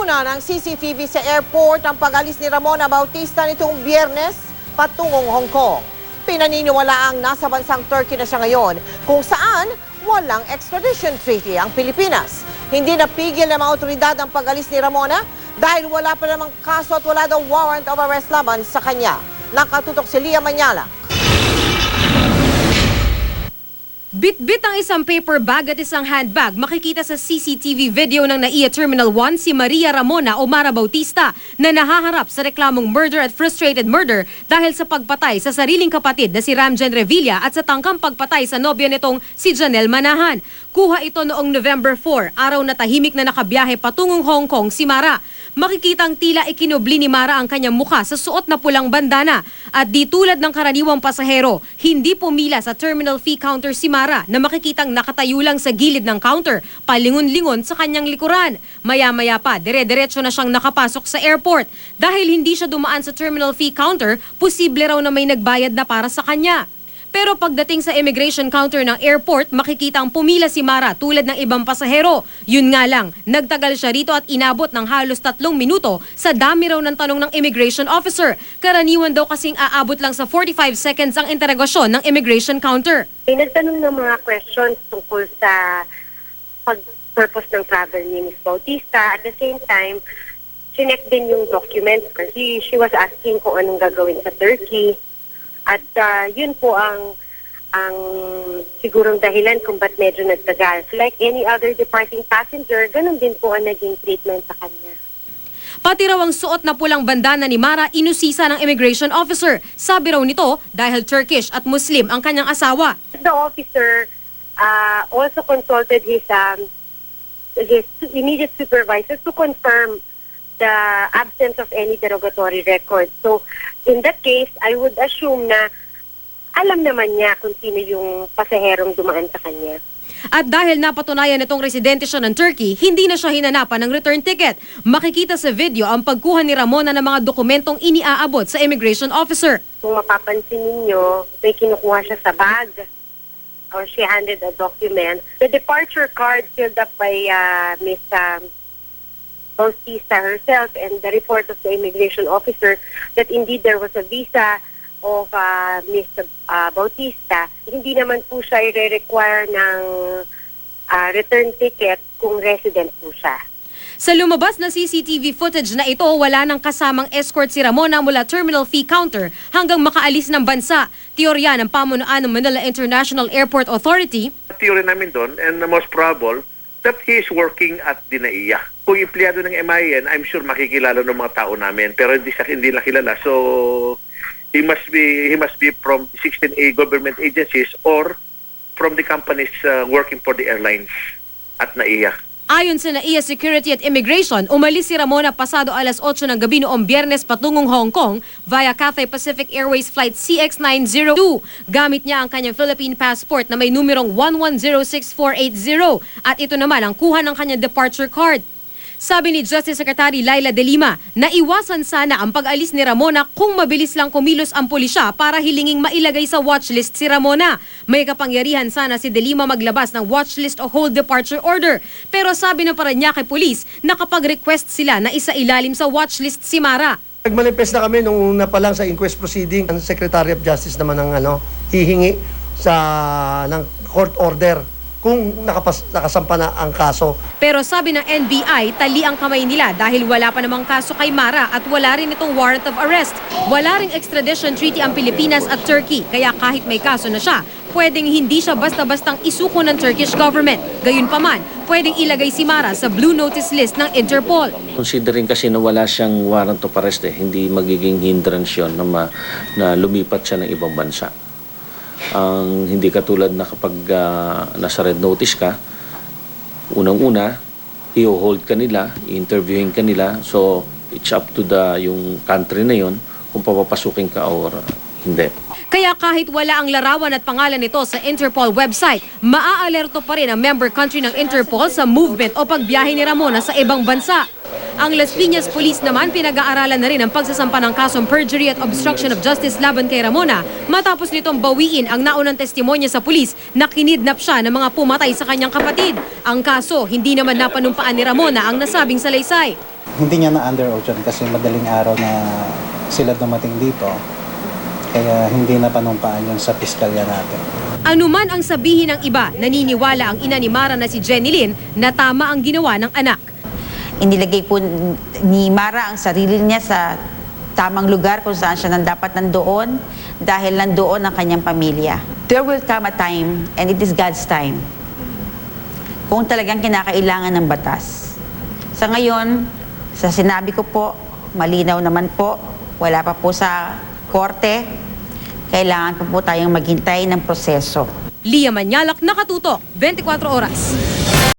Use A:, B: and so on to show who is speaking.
A: Nakuna ng CCTV sa airport ang pag-alis ni Ramona Bautista nitong biyernes patungong Hong Kong. Pinaniniwala ang nasa bansang Turkey na siya ngayon kung saan walang extradition treaty ang Pilipinas. Hindi napigil ng mga otoridad ang pag-alis ni Ramona dahil wala pa namang kaso at wala daw warrant of arrest laban sa kanya. Nakatutok si Lia Manyala.
B: Bit-bit ang isang paper bag at isang handbag makikita sa CCTV video ng NAIA Terminal 1 si Maria Ramona o Mara Bautista na nahaharap sa reklamong murder at frustrated murder dahil sa pagpatay sa sariling kapatid na si Ramjan Revilla at sa tangkang pagpatay sa nobya nitong si Janelle Manahan. Kuha ito noong November 4, araw na tahimik na nakabiyahe patungong Hong Kong si Mara. Makikitang tila ikinubli ni Mara ang kanyang mukha sa suot na pulang bandana at di tulad ng karaniwang pasahero, hindi pumila sa terminal fee counter si Mara na makikitang nakatayo lang sa gilid ng counter, palingon-lingon sa kanyang likuran. Maya-maya pa, dire-diretso na siyang nakapasok sa airport. Dahil hindi siya dumaan sa terminal fee counter, posible raw na may nagbayad na para sa kanya. Pero pagdating sa immigration counter ng airport, makikita ang pumila si Mara tulad ng ibang pasahero. Yun nga lang, nagtagal siya rito at inabot ng halos tatlong minuto sa dami raw ng tanong ng immigration officer. Karaniwan daw kasing aabot lang sa 45 seconds ang interogasyon ng immigration counter.
C: May nagtanong ng mga questions tungkol sa pag-purpose ng travel ni Ms. Bautista. At the same time, chinek din yung documents kasi she was asking kung anong gagawin sa Turkey. At ah, yun po ang ang sigurong dahilan kung ba't medyo nagtagal. Like any other departing passenger, ganun din po ang naging treatment sa kanya.
B: Pati raw ang suot na pulang bandana ni Mara inusisa ng immigration officer. Sabi raw nito dahil Turkish at Muslim ang kanyang asawa.
C: The officer uh, also consulted his um, his immediate supervisor to confirm the absence of any derogatory record. So, in that case, I would assume na alam naman niya kung sino yung pasaherong dumaan sa kanya.
B: At dahil napatunayan nitong residente siya ng Turkey, hindi na siya hinanapan ng return ticket. Makikita sa video ang pagkuha ni Ramona ng mga dokumentong iniaabot sa immigration officer.
C: Kung mapapansin ninyo, may kinukuha siya sa bag or she handed a document. The departure card filled up by uh, Ms. Um, Bautista herself and the report of the immigration officer that indeed there was a visa of uh, Ms. Uh, Bautista. Hindi naman po siya i-require ng uh, return ticket kung resident po siya.
B: Sa lumabas na CCTV footage na ito, wala nang kasamang escort si Ramona mula terminal fee counter hanggang makaalis ng bansa. Teorya ng pamunuan ng Manila International Airport Authority,
D: theory namin doon and the most probable that he is working at Dinaiya. Kung empleyado ng MIN, I'm sure makikilala ng mga tao namin pero hindi siya hindi lang kilala. So he must be he must be from 16A government agencies or from the companies uh, working for the airlines at NAIA.
B: Ayon sa NAIA Security at Immigration, umalis si Ramona pasado alas 8 ng gabi noong biyernes patungong Hong Kong via Cathay Pacific Airways Flight CX902. Gamit niya ang kanyang Philippine passport na may numerong 1106480 at ito naman ang kuha ng kanyang departure card. Sabi ni Justice Secretary Laila De Lima, naiwasan sana ang pag-alis ni Ramona kung mabilis lang kumilos ang pulisya para hilinging mailagay sa watchlist si Ramona. May kapangyarihan sana si De Lima maglabas ng watchlist o hold departure order. Pero sabi ng Paranaque Police, nakapag-request sila na isa ilalim sa watchlist si Mara.
E: Nagmanifest na kami nung una pa lang sa inquest proceeding. Ang Secretary of Justice naman ang ano, hihingi sa ng court order kung nakapas, nakasampa na ang kaso.
B: Pero sabi ng NBI, tali ang kamay nila dahil wala pa namang kaso kay Mara at wala rin itong warrant of arrest. Wala ring extradition treaty ang Pilipinas at Turkey, kaya kahit may kaso na siya, pwedeng hindi siya basta-bastang isuko ng Turkish government. Gayunpaman, pwedeng ilagay si Mara sa blue notice list ng Interpol.
F: Considering kasi na wala siyang warrant of arrest eh, hindi magiging hindrance yun na, ma, na lumipat siya ng ibang bansa. Ang hindi katulad na kapag ah, nasa red notice ka, unang-una, i-hold ka nila, i-interviewin ka nila, so it's up to the yung country na yon kung papapasukin ka or hindi.
B: Kaya kahit wala ang larawan at pangalan nito sa Interpol website, maaalerto pa rin ang member country ng Interpol sa movement o pagbiyahe ni Ramona sa ibang bansa. Ang Las Piñas Police naman pinag-aaralan na rin ang pagsasampa ng kasong perjury at obstruction of justice laban kay Ramona matapos nitong bawiin ang naunang testimonya sa pulis na kinidnap siya ng mga pumatay sa kanyang kapatid. Ang kaso, hindi naman napanumpaan ni Ramona ang nasabing salaysay.
G: Hindi niya na under oath yun kasi madaling araw na sila dumating dito. Kaya hindi na panumpaan yun sa piskalya natin.
B: Anuman ang sabihin ng iba, naniniwala ang ina ni Mara na si Jenny Lynn na tama ang ginawa ng anak.
H: Inilagay po ni Mara ang sarili niya sa tamang lugar kung saan siya nang dapat nandoon dahil nandoon ang kanyang pamilya. There will come a time, and it is God's time, kung talagang kinakailangan ng batas. Sa ngayon, sa sinabi ko po, malinaw naman po, wala pa po sa korte, kailangan po po tayong maghintay ng proseso.
B: Lia Manyalak, Nakatutok, 24 Oras.